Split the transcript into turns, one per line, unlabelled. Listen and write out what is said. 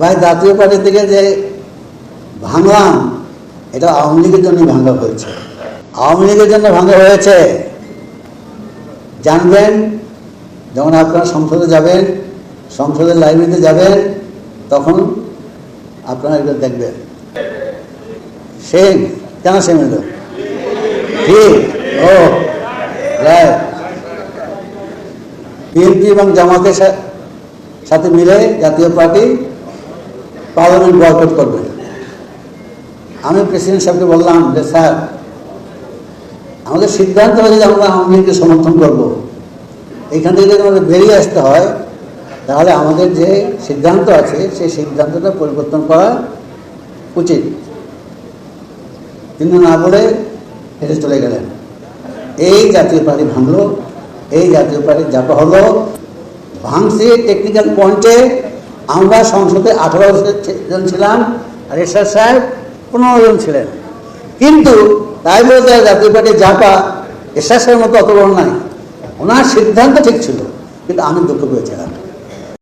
ভাই, জাতীয় পার্টি থেকে যে ভাঙলাম, এটা আওয়ামী লীগের জন্য ভাঙা হয়েছে। আওয়ামী লীগের জন্য ভাঙা হয়েছে। জানবেন, যখন আপনারা সংসদে যাবেন, সংসদের লাইব্রেরিতে যাবেন, তখন আপনারা এগুলো দেখবেন। সেম, কেন সেম এলো ঠিক, ও বিএনপি এবং জামাতের সাথে মিলে জাতীয় পার্টি পার্লামেন্ট বয়কট করবে। আমি প্রেসিডেন্ট সাহেবকে বললাম যে, স্যার, আমাদের সিদ্ধান্ত হয়েছে আমরা আওয়ামী লীগকে সমর্থন করব। এইখান থেকে যদি আমাদের বেরিয়ে আসতে হয়, তাহলে আমাদের যে সিদ্ধান্ত আছে, সেই সিদ্ধান্তটা পরিবর্তন করা উচিত। কিন্তু না বলে হেঁটে চলে গেলেন। এই জাতীয় পার্টি ভাঙলো, এই জাতীয় পার্টি জাপা হলো, ভাঙছে টেকনিক্যাল পয়েন্টে আমরা সংসদে আঠারো জন ছিলাম আর এরশাদ সাহেব পনেরো জন ছিলেন। কিন্তু তাই বলে তাই জাতীয় পার্টি জাপা এরশাদ সাহেবের মতো অত বড় নাই। ওনার সিদ্ধান্ত ঠিক ছিল, কিন্তু আমি দুঃখ পেয়েছিলাম।